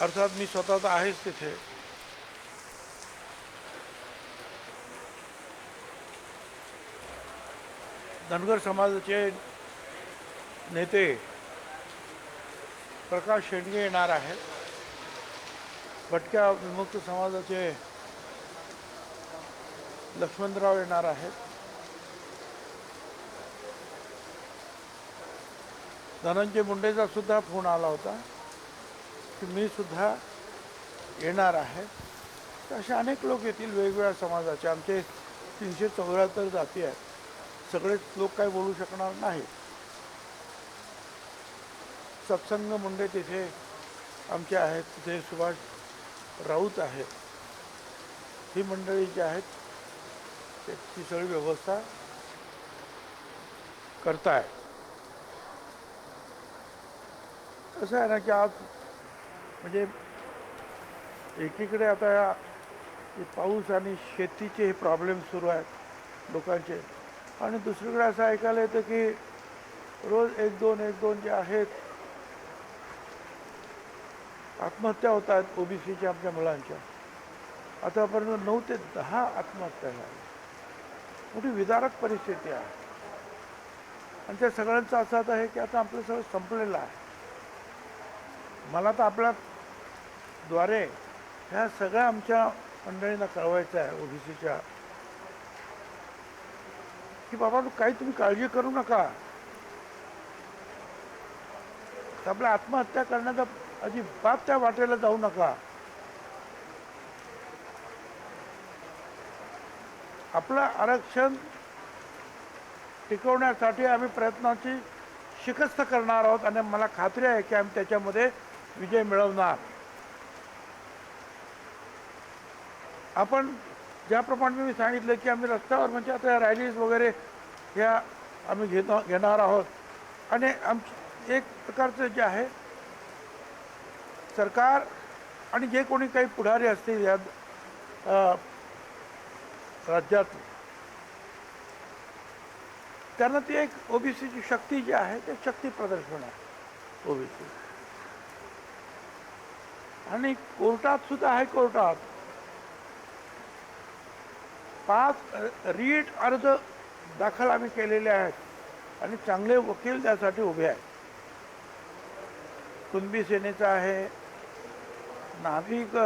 अर्थात मी स्वतः तर आहेच तिथे. धनगर समाजाचे नेते प्रकाश शेंडगे येणार आहेत. भटक्या विमुक्त समाजाचे लक्ष्मणराव येणार आहेत. धनंजय मुंडेचा सुद्धा फोन आला होता. की मी सुद्धा येणार आहे. तर असे अनेक लोक येतील वेगवेगळ्या समाजाचे. आमचे तीनशे चौऱ्याहत्तर जाती आहेत. सगळेच लोक काही बोलू शकणार नाही. सत्संग मुंडे तिथे आमचे आहेत. तिथे सुभाष राऊत आहेत. ही मंडळी जी आहेत त्याची सगळी व्यवस्था करताय. कसं आहे ना की आज म्हणजे एकीकडे आता पाऊस आणि शेतीचे हे प्रॉब्लेम सुरू आहेत लोकांचे. आणि दुसरीकडे असं ऐकायला येतं की रोज एक दोन एक दोन जे आहेत आत्महत्या होत आहेत ओबीसीच्या आमच्या मुलांच्या. आतापर्यंत नऊ ते दहा आत्महत्या झाल्या. मोठी विदारक परिस्थिती आहे. आणि त्या सगळ्यांचं असं आता आहे की आता आपलं सगळं संपलेलं आहे. मला तर आपल्या द्वारे ह्या सगळ्या आमच्या मंडळींना कळवायचं आहे ओबीसीच्या. की बाबा काही तुम्ही काळजी करू नका. आपल्या आत्महत्या करण्याचा अजिबात त्या वाटेला जाऊ नका. आपलं आरक्षण टिकवण्यासाठी आम्ही प्रयत्नाची शिकस्त करणार आहोत आणि मला खात्री आहे की आम्ही त्याच्यामध्ये विजय मिळवणार. आपण ज्याप्रमाणे मी सांगितलं की आम्ही रस्त्यावर म्हणजे आता रॅलीज वगैरे ह्या आम्ही घेतो घेणार आहोत. आणि आमची एक प्रकारचं जे आहे सरकार आणि जे कोणी काही पुढारी असतील या राज्यात त्यांना ती एक ओबीसीची शक्ती जी आहे ते शक्ती प्रदर्शन आहे ओबीसी आणि कोर्टात सुद्धा आहे कोर्टात पाच रीट अर्ज दाखल आम्ही केलेले आहेत आणि चांगले वकील त्यासाठी उभे आहेत. कुणबी सेनेचा आहे नाभिक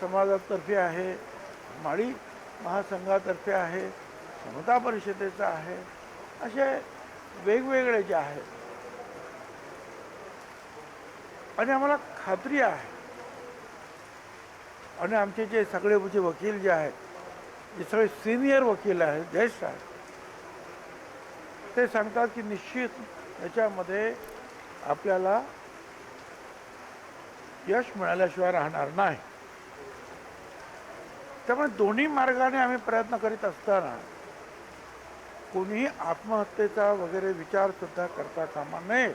समाजातर्फे आहे माळी महासंघातर्फे आहे समता परिषदेचा आहे असे वेगवेगळे जे आहेत. आणि आम्हाला खात्री आहे. आणि आमचे जे सगळे जे वकील जे आहेत जे सगळे सिनियर वकील आहेत ज्येष्ठ आहेत. ते सांगतात की निश्चित याच्यामध्ये आपल्याला यश मिळाल्याशिवाय राहणार नाही. त्यामुळे दोन्ही मार्गाने आम्ही प्रयत्न करीत असताना कोणीही आत्महत्येचा वगैरे विचार सुद्धा करता कामा नये.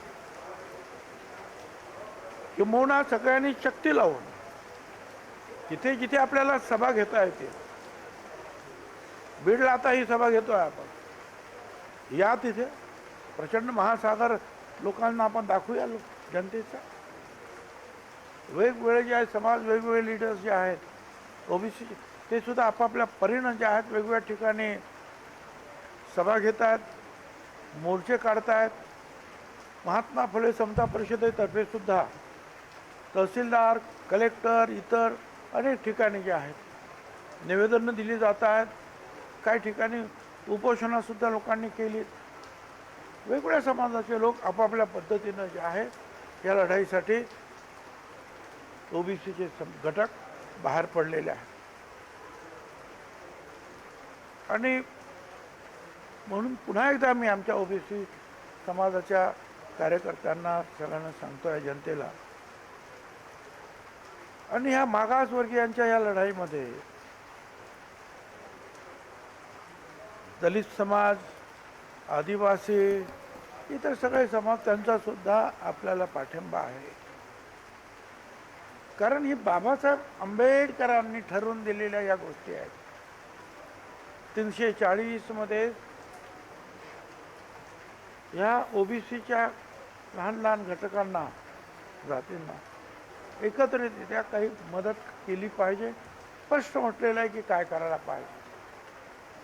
किंबहुना सगळ्यांनी शक्ती लावून जिथे जिथे आपल्याला सभा घेता येते बीडला आता ही सभा घेतोय आपण. या तिथे. प्रचंड महासागर लोकांना आपण दाखवूया लोक जनतेचा. वेगवेगळे जे आहेत समाज वेगवेगळे लिडर्स जे आहेत ओबीसी ते सुद्धा आपापल्या परीनं जे आहेत वेगवेगळ्या ठिकाणी सभा घेत आहेत मोर्चे काढतायत. महात्मा फुले समता परिषदेतर्फे सुद्धा तहसीलदार कलेक्टर इतर अनेक ठिकाणी जे आहेत निवेदनं दिली जात आहेत काही ठिकाणी उपोषणासुद्धा लोकांनी केली. वेगवेगळ्या समाजाचे लोक आपापल्या पद्धतीनं जे आहे या लढाईसाठी ओबीसीचे घटक बाहेर पडलेले आहेत. आणि म्हणून पुन्हा एकदा मी आमच्या ओबीसी समाजाच्या कार्यकर्त्यांना सगळ्यांना सांगतो आहे जनतेला. आणि ह्या मागासवर्गीयांच्या या लढाईमध्ये दलित समाज आदिवासी इतर सगळे समाज त्यांचा सुद्धा आपल्याला पाठिंबा आहे. कारण ही बाबासाहेब आंबेडकरांनी ठरवून दिलेल्या या गोष्टी आहेत. तीनशे चाळीसमध्ये ह्या ओबीसीच्या लहान लहान घटकांना जातींना एकत्रितरित्या काही मदत केली पाहिजे. स्पष्ट म्हटलेलं आहे की काय करायला पाहिजे.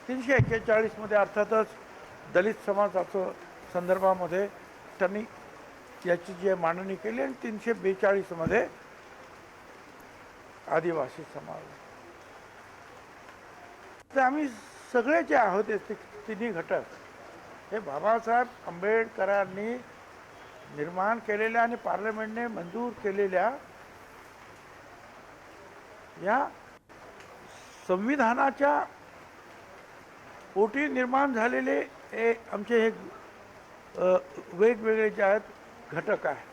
तीनशे एक्केचाळीसमध्ये अर्थातच दलित समाजाचं संदर्भामध्ये त्यांनी याची जी मांडणी केली आणि तीनशे बेचाळीसमध्ये आदिवासी समाज. तर आम्ही सगळे जे आहोत ते तिन्ही घटक हे बाबासाहेब आंबेडकरांनी निर्माण केलेल्या आणि पार्लमेंटने मंजूर केलेल्या या संविधानाच्या पोटी निर्माण झालेले हे आमचे हे वेगवेगळे जे आहेत घटक आहे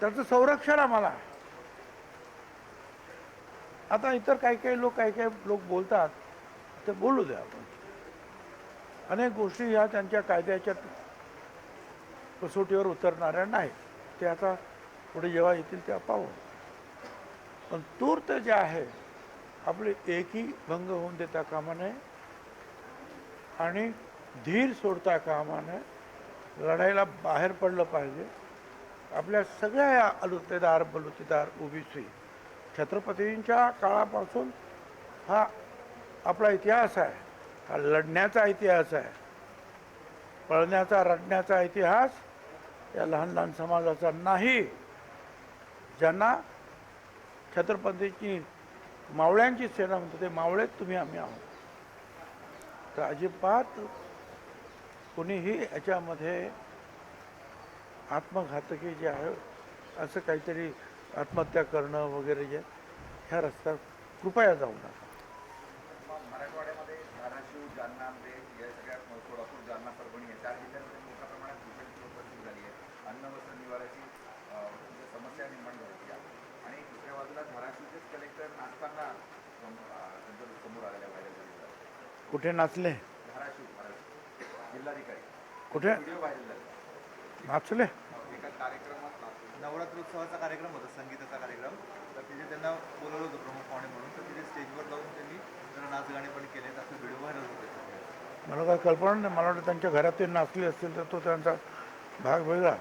त्याचं संरक्षण आम्हाला आता इतर काही काही लोक काही काही लोक बोलतात ते बोलू द्या आपण. अनेक गोष्टी ह्या त्यांच्या कायद्याच्या कसोटीवर उतरणाऱ्या नाहीत. ते आता पुढे जेव्हा येतील तेव्हा पाहू. पण तूर्त जे आहे आपले एकही भंग होऊन देता कामा नये आणि धीर सोडता कामा नये. लढाईला बाहेर पडलं पाहिजे. आपल्या सगळ्या या अलुतेदार बलुतेदार ओबीसी छत्रपतींच्या काळापासून हा आपला इतिहास आहे. हा लढण्याचा इतिहास आहे. पळण्याचा रडण्याचा इतिहास या लहान लहान समाजाचा नाही. ज्यांना छत्रपतीची मावळ्यांची सेना म्हणतो ते मावळेत तुम्ही आम्ही आहोत. तर अजिबात कोणीही याच्यामध्ये आत्मघातकी जे आहे असं काहीतरी आत्महत्या करणं वगैरे जे ह्या रस्त्यावर कृपया जाऊ नका. कुठे नाचले? कुठे? नाचले? नवरात्रोत्सवाचा कार्यक्रम होता संगीताचा कार्यक्रम. तर तिथे त्यांना बोलवलं होतं प्रमुख पाहुणे म्हणून. तर तिथे स्टेजवर जाऊन त्यांनी जरा नाच गाणे पण केले. असं व्हिडिओ व्हायरल होते. मला काय कल्पना नाही. मला वाटतं त्यांच्या घरात ते नाचले असतील तर तो त्यांचा भाग वेगळा.